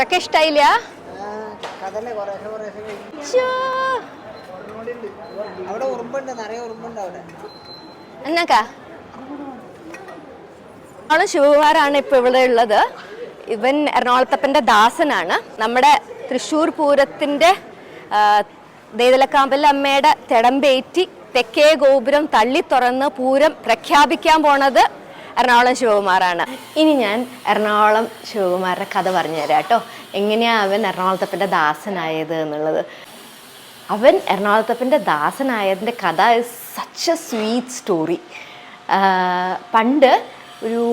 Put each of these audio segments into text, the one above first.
ചക്ക ഇഷ്ടായില്ല? എന്നാക്കാ? എറണാകുളം ശിവകുമാറാണ് ഇപ്പൊ ഇവിടെ ഉള്ളത്. ഇവൻ എറണാകുളത്തപ്പന്റെ ദാസനാണ്. നമ്മുടെ തൃശ്ശൂർ പൂരത്തിന്റെ ദേതലക്കാമ്പല അമ്മയുടെ തെടമ്പേറ്റി തെക്കേ ഗോപുരം തള്ളി തുറന്ന് പൂരം പ്രഖ്യാപിക്കാൻ പോണത് എറണാകുളം ശിവകുമാറാണ്. ഇനി ഞാൻ എറണാകുളം ശിവകുമാറിന്റെ കഥ പറഞ്ഞു തരാം കേട്ടോ. എങ്ങനെയാണ് അവൻ എറണാകുളത്തപ്പന്റെ ദാസനായത് എന്നുള്ളത്? അവൻ എറണാകുളത്തപ്പന്റെ ദാസനായതിന്റെ കഥ സച്ച് എ സ്വീറ്റ് സ്റ്റോറി പണ്ട് ഒരു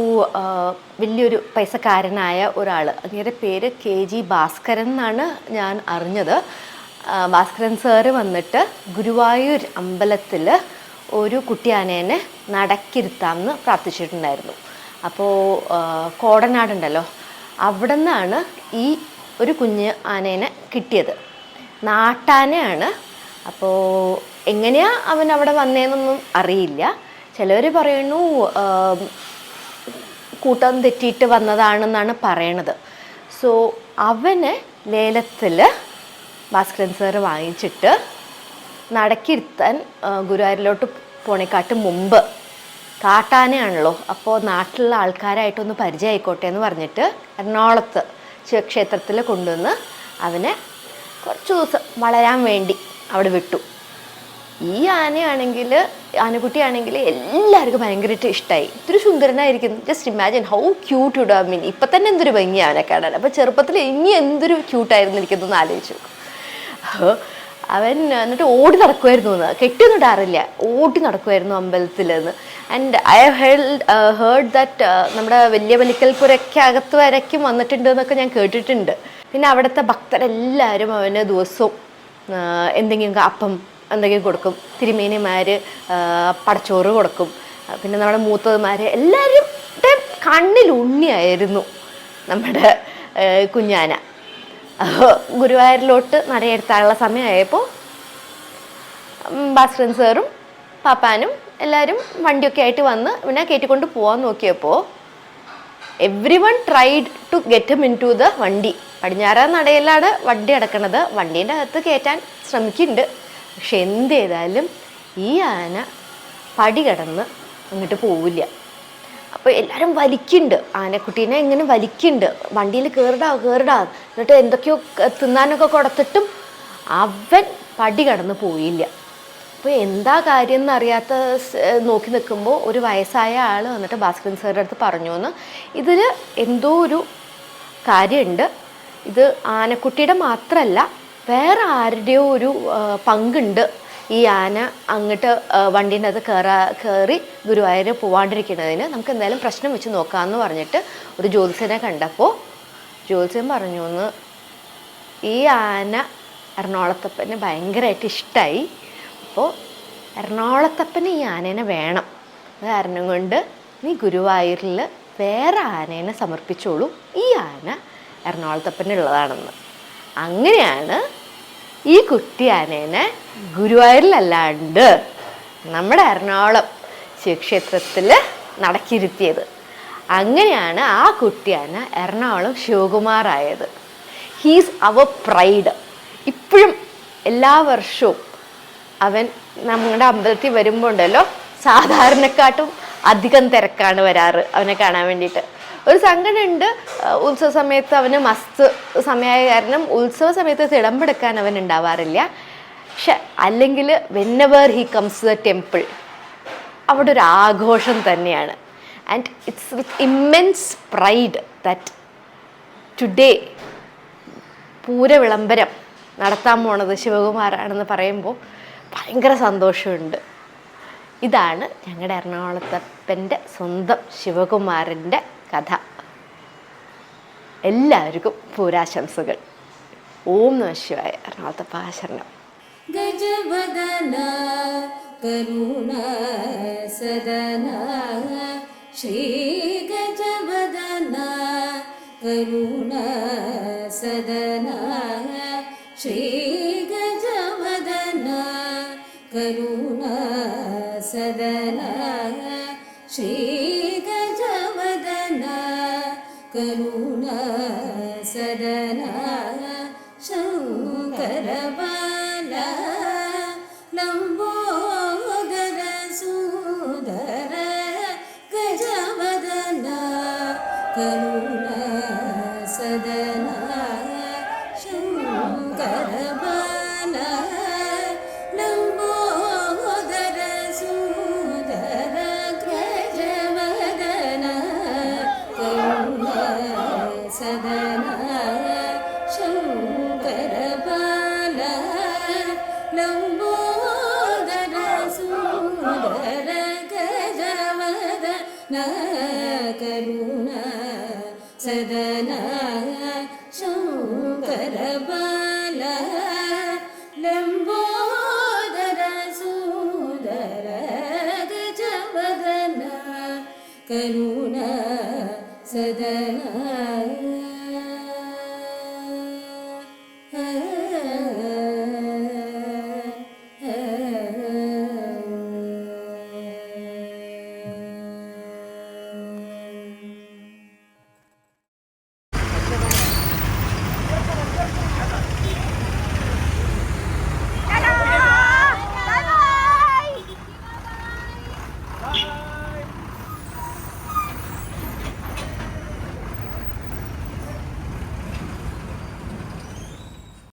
വലിയൊരു പൈസക്കാരനായ ഒരാൾ അങ്ങയുടെ പേര് കെ ജി ഭാസ്കരൻ എന്നാണ് ഞാൻ അറിഞ്ഞത്. ഭാസ്കരൻ സാറ് വന്നിട്ട് ഗുരുവായൂർ അമ്പലത്തിൽ ഒരു കുട്ടിയാനേനെ നടക്കിരുത്താമെന്ന് പ്രാർത്ഥിച്ചിട്ടുണ്ടായിരുന്നു. അപ്പോൾ കോടനാടുണ്ടല്ലോ അവിടെ നിന്നാണ് ഈ ഒരു കുഞ്ഞ് ആനേനെ കിട്ടിയത്. നാട്ടാനയാണ്. അപ്പോൾ എങ്ങനെയാ അവൻ അവിടെ വന്നേന്നൊന്നും അറിയില്ല. ചിലർ പറയുന്നു കൂട്ടം തെറ്റിയിട്ട് വന്നതാണെന്നാണ് പറയണത്. സോ അവനെ ലേലത്തിൽ ഭാസ്കരൻ സാർ വാങ്ങിച്ചിട്ട് നടക്കിരുത്താൻ ഗുരുവായൂരിലോട്ട് പോണേക്കാട്ട് മുമ്പ് കാട്ടാനയാണല്ലോ. അപ്പോൾ നാട്ടിലുള്ള ആൾക്കാരായിട്ടൊന്ന് പരിചയമായിക്കോട്ടെ എന്ന് പറഞ്ഞിട്ട് എറണാകുളത്ത് ശിവക്ഷേത്രത്തിൽ കൊണ്ടുവന്ന് അവനെ കുറച്ച് ദിവസം വളരാൻ വേണ്ടി അവിടെ വിട്ടു. ഈ ആനയാണെങ്കിൽ ആനക്കുട്ടിയാണെങ്കിൽ എല്ലാവർക്കും ഭയങ്കരമായിട്ട് ഇഷ്ടമായി ഇത്തിരി സുന്ദരനായിരിക്കുന്നു. ജസ്റ്റ് ഇമാജിൻ ഹൗ ക്യൂട്ട് ഇടുക മീൻ. ഇപ്പം തന്നെ എന്തൊരു ഭംഗി അവനെ കാണാൻ അപ്പോൾ ചെറുപ്പത്തിൽ ഇനി എന്തൊരു ക്യൂട്ടായിരുന്നു എന്ന് ആലോചിച്ചു അവൻ എന്നിട്ട് ഓടി നടക്കുമായിരുന്നു എന്ന്. കെട്ടിയൊന്നും ഇടാറില്ല. ഓടി നടക്കുമായിരുന്നു അമ്പലത്തിൽ നിന്ന് and I held heard that നമ്മുടെ വലിയ വലിക്കൽപ്പുരയ്ക്ക് അകത്ത് വരയ്ക്കും വന്നിട്ടുണ്ട് എന്നൊക്കെ ഞാൻ കേട്ടിട്ടുണ്ട്. പിന്നെ അവിടുത്തെ ഭക്തരെല്ലാവരും അവന് ദിവസവും എന്തെങ്കിലും അപ്പം എന്തെങ്കിലും കൊടുക്കും. തിരുമേനിമാർ പടച്ചോറ് കൊടുക്കും. പിന്നെ നമ്മുടെ മൂത്തതുമാർ എല്ലാവരും കണ്ണിൽ ഉണ്ണിയായിരുന്നു നമ്മുടെ കുഞ്ഞാന. ഗുരുവായൂരിലോട്ട് നടയെടുത്താനുള്ള സമയമായപ്പോൾ ഭാസ്കരൻ സാറും പാപ്പാനും എല്ലാവരും വണ്ടിയൊക്കെ ആയിട്ട് വന്ന് ഇവനെ കയറ്റിക്കൊണ്ട് പോകാൻ നോക്കിയപ്പോൾ every one tried to get him into the വണ്ടി. പടിഞ്ഞാറ നടയിലാണ് വണ്ടി അടക്കണത്. വണ്ടീന്റെ അകത്ത് കയറ്റാൻ ശ്രമിക്കുന്നുണ്ട്. പക്ഷെ എന്ത് ചെയ്താലും ഈ ആന പടി കടന്ന് അങ്ങോട്ട് പോവില്ല. അപ്പോൾ എല്ലാവരും വലിക്കുന്നുണ്ട്. ആനക്കുട്ടീനെ ഇങ്ങനെ വലിക്കുന്നുണ്ട്? വണ്ടിയിൽ കയറിടാ കയറിടാ എന്നിട്ട് എന്തൊക്കെയോ തിന്നാനൊക്കെ കൊടുത്തിട്ടും അവൻ പടി കടന്ന് പോയില്ല. അപ്പോൾ എന്താ കാര്യം എന്നറിയാത്ത നോക്കി നിൽക്കുമ്പോൾ ഒരു വയസ്സായ ആൾ വന്നിട്ട് ഭാസ്കരൻ സാറിന്റെ അടുത്ത് പറഞ്ഞു എന്ന് ഇതിൽ എന്തോ ഒരു കാര്യമുണ്ട് ഇത് ആനക്കുട്ടിയുടെ മാത്രമല്ല വേറെ ആരുടെയോ ഒരു പങ്കുണ്ട്. ഈ ആന അങ്ങോട്ട് വണ്ടീന്റെ അത് കയറാ കയറി ഗുരുവായൂർ പോവാണ്ടിരിക്കുന്നതിന് നമുക്ക് എന്തായാലും പ്രശ്നം വെച്ച് നോക്കാമെന്ന് പറഞ്ഞിട്ട് ഒരു ജ്യോതിഷനെ കണ്ടപ്പോൾ ജ്യോത്സ്യൻ പറഞ്ഞു എന്ന്. ഈ ആന എറണാകുളത്തപ്പന് ഭയങ്കരമായിട്ട് ഇഷ്ടമായി അപ്പോൾ എറണാകുളത്തപ്പന് ഈ ആനേനെ വേണം. അത് കാരണം കൊണ്ട് നീ ഗുരുവായൂരിൽ വേറെ ആനേനെ സമർപ്പിച്ചോളൂ. ഈ ആന എറണാകുളത്തപ്പനുള്ളതാണെന്ന് അങ്ങനെയാണ് ഈ കുട്ടി ആനേനെ ഗുരുവായൂരിലല്ലാണ്ട് നമ്മുടെ എറണാകുളം ശിവക്ഷേത്രത്തിൽ നടക്കിരുത്തിയത്. അങ്ങനെയാണ് ആ കുട്ടിയാണ് എറണാകുളം ശിവകുമാറായത്. ഹീസ് അവർ പ്രൈഡ് ഇപ്പോഴും എല്ലാ വർഷവും അവൻ നമ്മുടെ അമ്പലത്തിൽ വരുമ്പോൾ ഉണ്ടല്ലോ സാധാരണക്കാട്ടും അധികം തിരക്കാണ് വരാറ് അവനെ കാണാൻ വേണ്ടിയിട്ട്. ഒരു സംഘടന ഉണ്ട് ഉത്സവ സമയത്ത് അവന് മസ്ത് സമയമായ കാരണം ഉത്സവ സമയത്ത് തിടമ്പെടുക്കാൻ അവൻ ഉണ്ടാവാറില്ല. പക്ഷെ അല്ലെങ്കിൽ വെന്നവർ ഹി കംസ് ദ ടെമ്പിൾ അവിടെ ഒരു ആഘോഷം തന്നെയാണ്. and it's with immense pride that today പൂരവിളംബരം നടത്താൻ പോണത് ശിവകുമാറാണെന്ന് പറയുമ്പോൾ ഭയങ്കര സന്തോഷമുണ്ട് ഇതാണ് ഞങ്ങളുടെ എറണാകുളത്തപ്പൻ്റെ സ്വന്തം ശിവകുമാരൻ്റെ കഥ എല്ലാവർക്കും പൂരാശംസകൾ ഓം നമ ശിവായ എറണാകുളത്തപ്പ ശരണം गजवदना करुणा सदना श्रीगजवदन करुण सदना श्रीगजवदन करुण बदना श्रीगजवदन करुण गज सदना करुणसदनाय शुगरपना लमो गद गर जगन कु सदन श्रु गरपना ಸದನ ಶಂಕರ ಬಾಲ ಲಂಬೋದರ ಸೂದರ ಗಜವದನ ಕರುಣ ಸದನ